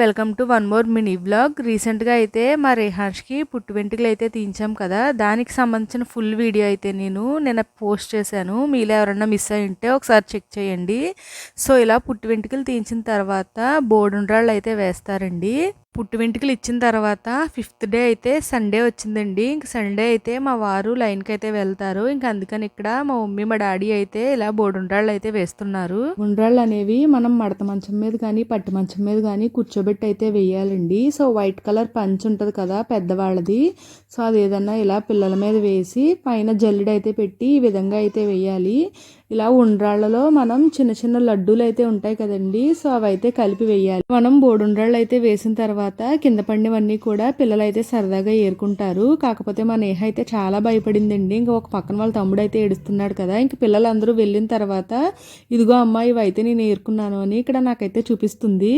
Welcome to one more mini vlog రీసెంట్గా అయితే మా రేహాన్ష్కి పుట్టు వెంట్రుకలు అయితే తీయించాం కదా. దానికి సంబంధించిన ఫుల్ వీడియో అయితే నేను నిన్న పోస్ట్ చేశాను. మీలో ఎవరన్నా మిస్ అయి ఉంటే ఒకసారి చెక్ చేయండి. సో ఇలా పుట్టు వెంట్రుకలు తీయించిన తర్వాత బోడుండ్రాళ్ళు అయితే వేస్తారండి. పుట్టు వెంట్రుకలు ఇచ్చిన తర్వాత ఫిఫ్త్ డే అయితే సండే వచ్చిందండి. ఇంక సండే అయితే మా వారు లైన్కి అయితే వెళ్తారు. ఇంక అందుకని ఇక్కడ మా మమ్మీ మా డాడీ అయితే ఇలా బోడుండ్రాళ్ళు అయితే వేస్తున్నారు. ఉండ్రాళ్ళు అనేవి మనం మడత మంచం మీద కానీ పట్టు మంచం మీద కానీ కూర్చోబెట్టి అయితే వేయాలండి. సో వైట్ కలర్ పంచ్ ఉంటుంది కదా పెద్దవాళ్ళది. సో అది ఏదన్నా ఇలా పిల్లల మీద వేసి పైన జల్లెడ అయితే పెట్టి ఈ విధంగా అయితే వేయాలి. ఇలా ఉండ్రాళ్ళలో మనం చిన్న చిన్న లడ్డూలు అయితే ఉంటాయి కదండి సో అవి అయితే కలిపి వేయాలి. మనం బోడుండ్రాళ్ళు అయితే వేసిన తర్వాత కింద పడినవన్నీ కూడా పిల్లలు అయితే సరదాగా ఏరుకుంటారు. కాకపోతే మా నేహ అయితే చాలా భయపడిందండి. ఇంకా ఒక పక్కన వాళ్ళ తమ్ముడు అయితే ఏడుస్తున్నాడు కదా ఇంక పిల్లలందరూ వెళ్ళిన తర్వాత ఇదిగో అమ్మ ఇవి అయితే నేను ఏరుకున్నాను అని ఇక్కడ నాకైతే చూపిస్తుంది.